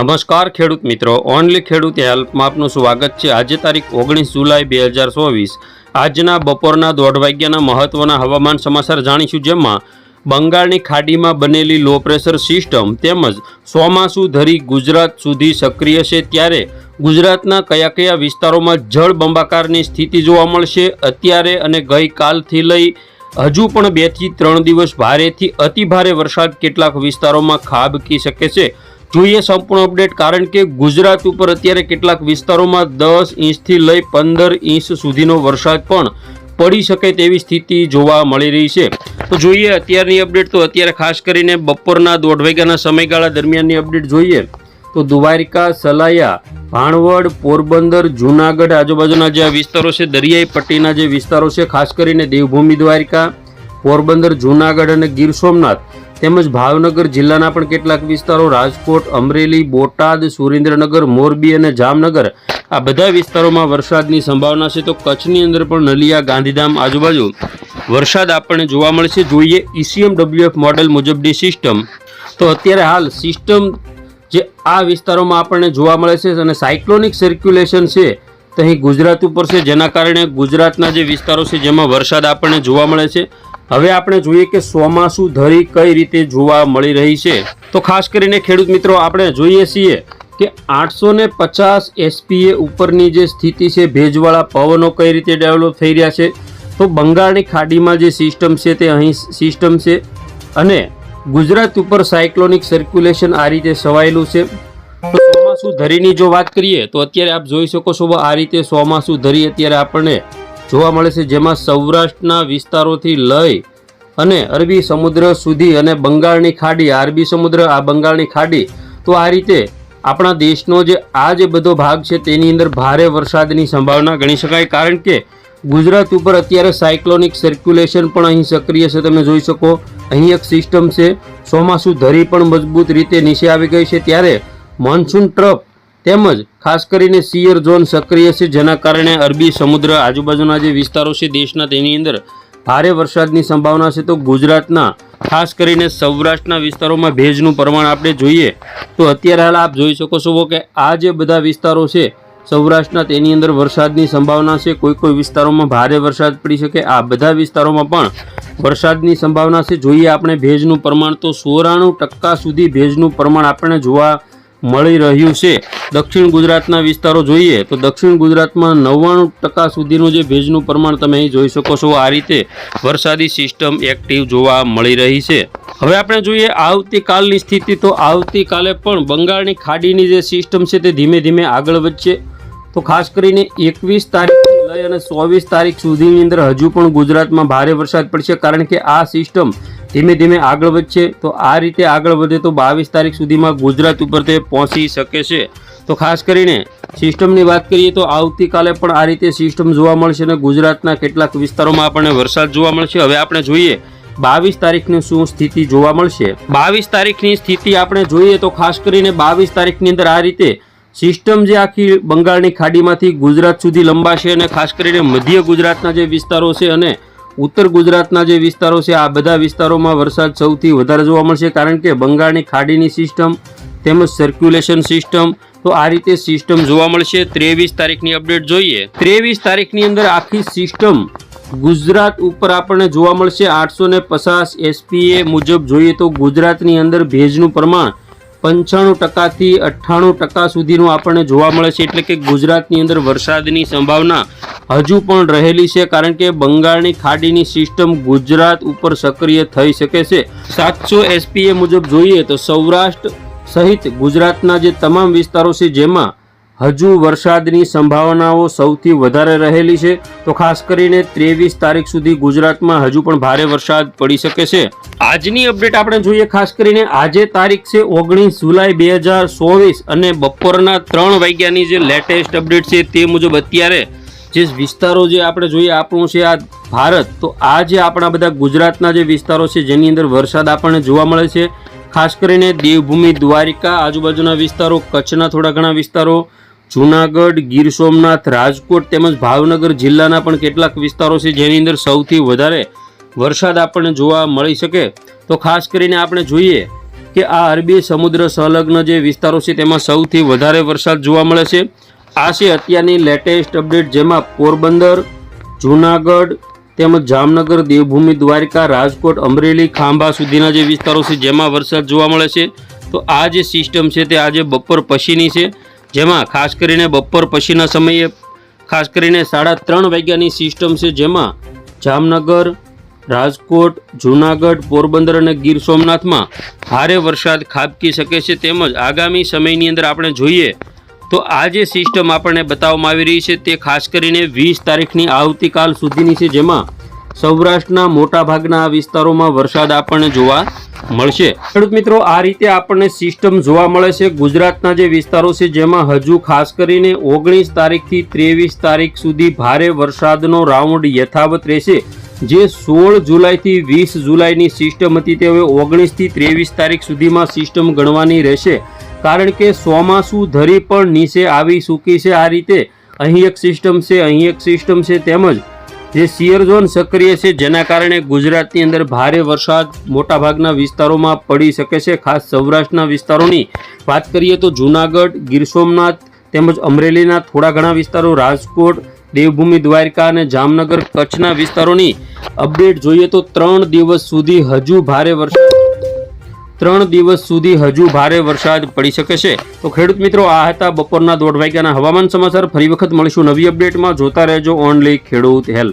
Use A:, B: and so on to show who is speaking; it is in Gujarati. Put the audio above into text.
A: નમસ્કાર ખેડૂત મિત્રો. ઓનલી ખેડૂત હેલ્પમાં આપનું સ્વાગત છે. આજે તારીખ ઓગણીસ જુલાઈ બે હજાર ચોવીસ. આજના બપોરના દોઢ વાગ્યાના મહત્વના હવામાન સમાચાર જાણીશું જેમાં બંગાળની ખાડીમાં બનેલી લો પ્રેશર સિસ્ટમ તેમજ ચોમાસું ધરી ગુજરાત સુધી સક્રિય છે. ત્યારે ગુજરાતના કયા કયા વિસ્તારોમાં જળ બંબાકારની સ્થિતિ જોવા મળશે? અત્યારે અને ગઈકાલથી લઈ હજુ પણ બેથી ત્રણ દિવસ ભારેથી અતિભારે વરસાદ કેટલાક વિસ્તારોમાં ખાબકી શકે છે. જોઈએ સંપૂર્ણ અપડેટ, કારણ કે ગુજરાત ઉપર અત્યારે કેટલાક વિસ્તારોમાં દસ ઇંચથી લઈ પંદર ઇંચ સુધીનો વરસાદ પણ પડી શકે તેવી સ્થિતિ જોવા મળી રહી છે. તો જોઈએ અત્યારની અપડેટ, તો અત્યારે ખાસ કરીને બપોરના દોઢ વાગ્યાના સમયગાળા દરમિયાનની અપડેટ જોઈએ, તો દ્વારિકા, સલાયા, ભાણવડ, પોરબંદર, જૂનાગઢ આજુબાજુના જે વિસ્તારો છે, દરિયાઈ પટ્ટીના જે વિસ્તારો છે, ખાસ કરીને દેવભૂમિ દ્વારિકા, પોરબંદર, જૂનાગઢ અને ગીર સોમનાથ તેમજ ભાવનગર જિલ્લાના પણ કેટલાક વિસ્તારો રાજકોટ, અમરેલી, બોટાદ, સુરેન્દ્રનગર, મોરબી અને જામનગર આ બધા વિસ્તારોમાં વરસાદની સંભાવના છે. તો કચ્છની અંદર પણ નલિયા, ગાંધીધામ આજુબાજુ વરસાદ આપણને જોવા મળશે. જોઈએ ઈસીએમ ડબલ્યુએફ મોડેલ મુજબની સિસ્ટમ. તો અત્યારે હાલ સિસ્ટમ જે આ વિસ્તારોમાં આપણને જોવા મળે છે અને સાયક્લોનિક સર્ક્યુલેશન છે તો અહીં ગુજરાત ઉપર છે. જેના કારણે ગુજરાતના જે વિસ્તારો છે જેમાં વરસાદ આપણને જોવા મળે છે. હવે આપણે જોઈએ કે ચોમાસું ધરી કઈ રીતે જોવા મળી રહી છે. તો ખાસ કરીને ખેડૂત મિત્રો, આપણે જોઈએ છીએ કે આઠસો ને પચાસ એસપીએ ઉપરની જે સ્થિતિ છે, ભેજવાળા પવનો કઈ રીતે ડેવલપ થઈ રહ્યા છે. તો બંગાળની ખાડીમાં જે સિસ્ટમ છે તે અહીં સિસ્ટમ છે અને ગુજરાત ઉપર સાયક્લોનિક સર્ક્યુલેશન આ રીતે સવાયેલું છે. તો ચોમાસું ધરીની જો વાત કરીએ, તો અત્યારે આપ જોઈ શકો છો આ રીતે ચોમાસું ધરી અત્યારે આપણને જોવા મળે છે, જેમાં સૌરાષ્ટ્રના વિસ્તારોથી લઈ અને અરબી સમુદ્ર સુધી અને બંગાળની ખાડી અરબી સમુદ્ર, આ બંગાળની ખાડી, તો આ રીતે આપણા દેશનો જે આ જે બધો ભાગ છે, તેની અંદર ભારે વરસાદની સંભાવના ગણી શકાય. કારણ કે ગુજરાત ઉપર અત્યારે સાયક્લોનિક સર્ક્યુલેશન પણ અહીં સક્રિય છે, તમે જોઈ શકો. અહીં એક સિસ્ટમ છે, ચોમાસું ધરી પણ મજબૂત રીતે નીચે આવી ગઈ છે. ત્યારે મોન્સૂન ટ્રફ તેમજ ખાસ કરીને સિયર ઝોન સક્રિય છે, જેના કારણે અરબી સમુદ્ર આજુબાજુના જે વિસ્તારો છે, દેશના તેની અંદર ભારે વરસાદની સંભાવના છે. તો ગુજરાતના ખાસ કરીને સૌરાષ્ટ્રના વિસ્તારોમાં ભેજનું પ્રમાણ આપણે જોઈએ તો અત્યારે હાલ આપ જોઈ શકો છો કે આ જે બધા વિસ્તારો છે, સૌરાષ્ટ્રના તેની અંદર વરસાદની સંભાવના છે. કોઈ કોઈ વિસ્તારોમાં ભારે વરસાદ પડી શકે. આ બધા વિસ્તારોમાં પણ વરસાદની સંભાવના છે. જોઈએ આપણે ભેજનું પ્રમાણ તો સોરાણું ટકા સુધી ભેજનું પ્રમાણ આપણને જોવા મળી રહ્યું છે. દક્ષિણ ગુજરાતના વિસ્તારો જોઈએ તો દક્ષિણ ગુજરાતમાં નવ્વાણું ટકા સુધીનું જે ભેજનું પ્રમાણ તમે અહીં જોઈ શકો છો, આ રીતે વરસાદી સિસ્ટમ એક્ટિવ જોવા મળી રહી છે. હવે આપણે જોઈએ આવતીકાલની સ્થિતિ. તો આવતીકાલે પણ બંગાળની ખાડીની જે સિસ્ટમ છે તે ધીમે ધીમે આગળ વધશે. તો ખાસ કરીને એકવીસ તારીખથી લઈ અને ચોવીસ તારીખ સુધીની અંદર હજુ પણ ગુજરાતમાં ભારે વરસાદ પડશે. કારણ કે આ સિસ્ટમ ધીમે ધીમે આગળ વધશે. તો આ રીતે આગળ વધે તો બાવીસ તારીખ સુધીમાં ગુજરાત ઉપર તે પહોંચી શકે છે. તો ખાસ કરીને સિસ્ટમની વાત કરીએ તો આવતીકાલે પણ આ રીતે સિસ્ટમ જોવા મળશે અને ગુજરાતના કેટલાક વિસ્તારોમાં આપણને વરસાદ જોવા મળશે. હવે આપણે જોઈએ બાવીસ તારીખની શું સ્થિતિ જોવા મળશે. બાવીસ તારીખની સ્થિતિ આપણે જોઈએ તો ખાસ કરીને બાવીસ તારીખની અંદર આ રીતે સિસ્ટમ જે આખી બંગાળની ખાડીમાંથી ગુજરાત સુધી લંબાશે અને ખાસ કરીને મધ્ય ગુજરાતના જે વિસ્તારો છે અને ઉત્તર ગુજરાતના જે વિસ્તારો છે, આ બધા વિસ્તારોમાં વરસાદ સૌથી વધારે જોવા મળશે કારણ કે બંગાળની ખાડીની સિસ્ટમ તેમજ સર્ક્યુલેશન સિસ્ટમ, તો આ રીતે સિસ્ટમ જોવા મળશે. ત્રેવીસ તારીખની અપડેટ જોઈએ. ત્રેવીસ તારીખની અંદર આખી સિસ્ટમ ગુજરાત ઉપર આપણને જોવા મળશે. આઠસો ને પચાસ એસપીએ મુજબ જોઈએ તો ગુજરાતની અંદર ભેજનું પ્રમાણ પંચાણું ટકાથી અઠ્ઠાણું ટકા સુધીનું આપણને જોવા મળે છે. એટલે કે ગુજરાતની અંદર વરસાદની સંભાવના હજુ પણ રહેલી છે, કારણ કે બંગાળની ખાડીની સિસ્ટમ ગુજરાત ઉપર સક્રિય થઈ શકે છે. સાતસો એસપીએ મુજબ જોઈએ તો સૌરાષ્ટ્ર સહિત ગુજરાતના જે તમામ વિસ્તારો છે, જેમાં હજુ વરસાદની સંભાવનાઓ સૌથી વધારે રહેલી છે, તો ખાસ કરીને ત્રેવીસ તારીખ સુધી ગુજરાતમાં હજુ પણ ભારે વરસાદ પડી શકે છે. આજની અપડેટ આપણે જોઈએ ખાસ કરીને આજે તારીખ છે ઓગણીસ જુલાઈ બે હજાર ચોવીસ અને બપોરના ત્રણ વાગ્યાની જે લેટેસ્ટ અપડેટ છે તે મુજબ અત્યારે જે વિસ્તારો જે આપણે જોઈએ આપણું છે આ ભારત, તો આ જે આપણા બધા ગુજરાતના જે વિસ્તારો છે જેની અંદર વરસાદ આપણને જોવા મળે છે, ખાસ કરીને દેવભૂમિ, દ્વારિકા, આજુબાજુના વિસ્તારો, કચ્છના થોડા ઘણા વિસ્તારો જૂનાગઢ, ગીર સોમનાથ, રાજકોટ તેમજ ભાવનગર જિલ્લાના પણ કેટલાક વિસ્તારો છે જેની અંદર સૌથી વધારે વરસાદ આપણને જોવા મળી શકે. તો ખાસ કરીને આપણે જોઈએ કે આ અરબી સમુદ્ર સંલગ્ન જે વિસ્તારો છે તેમાં સૌથી વધારે વરસાદ જોવા મળે છે. આ છે અત્યારની લેટેસ્ટ અપડેટ જેમાં પોરબંદર, જૂનાગઢ તેમજ જામનગર, દેવભૂમિ, દ્વારકા, રાજકોટ, અમરેલી, ખાંભા સુધીના જે વિસ્તારો છે જેમાં વરસાદ જોવા મળે છે. તો આ જે સિસ્ટમ છે તે આજે બપોર પછીની છે. જેમાં ખાસ કરીને બપોર પછીના સમયે ખાસ કરીને સાડા ત્રણ વાગ્યાની સિસ્ટમ છે જેમાં જામનગર, રાજકોટ, જૂનાગઢ, પોરબંદર અને ગીર સોમનાથમાં ભારે વરસાદ ખાબકી શકે છે. તેમજ આગામી સમયની અંદર આપણે જોઈએ તો આ જે સિસ્ટમ આપણને બતાવવામાં આવી રહી છે તે ખાસ કરીને વીસ તારીખની આવતીકાલ સુધીની છે જેમાં સૌરાષ્ટ્રના મોટાભાગના આ વિસ્તારોમાં વરસાદ આપણને જોવા મળશે. ખેડૂત મિત્રો, આ રીતે આપણને સિસ્ટમ જોવા મળે છે. ગુજરાતના જે વિસ્તારો છે, જેમાં હજુ ખાસ કરીને ઓગણીસ તારીખથી ત્રેવીસ તારીખ સુધી ભારે વરસાદનો રાઉન્ડ યથાવત રહેશે. જે સોળ જુલાઈથી વીસ જુલાઈની સિસ્ટમ હતી, તે હવે ઓગણીસથી ત્રેવીસ તારીખ સુધીમાં સિસ્ટમ ગણવાની રહેશે. કારણ કે ચોમાસું ધરી પણ નીચે આવી ચૂકી છે આ રીતે. અહીં એક સિસ્ટમ છે, અહીં એક સિસ્ટમ છે તેમજ જે સિયર ઝોન સક્રિય છે, જેના કારણે ગુજરાતની અંદર ભારે વરસાદ મોટાભાગના વિસ્તારોમાં પડી શકે છે. ખાસ સૌરાષ્ટ્રના વિસ્તારોની વાત કરીએ તો જૂનાગઢ, ગીર સોમનાથ તેમજ અમરેલીના થોડા ઘણા વિસ્તારો, રાજકોટ, દેવભૂમિ, દ્વારકા અને જામનગર કચ્છના વિસ્તારોની અપડેટ જોઈએ તો ત્રણ દિવસ સુધી હજુ ભારે વરસાદ ત્રણ દિવસ સુધી હજુ ભારે વરસાદ પડી શકે છે. તો ખેડૂત મિત્રો, આ હતા બપોરના દોઢ વાગ્યાના હવામાન સમાચાર. ફરી વખત મળીશું નવી અપડેટમાં. જોતા રહેજો ઓનલી ખેડૂત હેલ્પ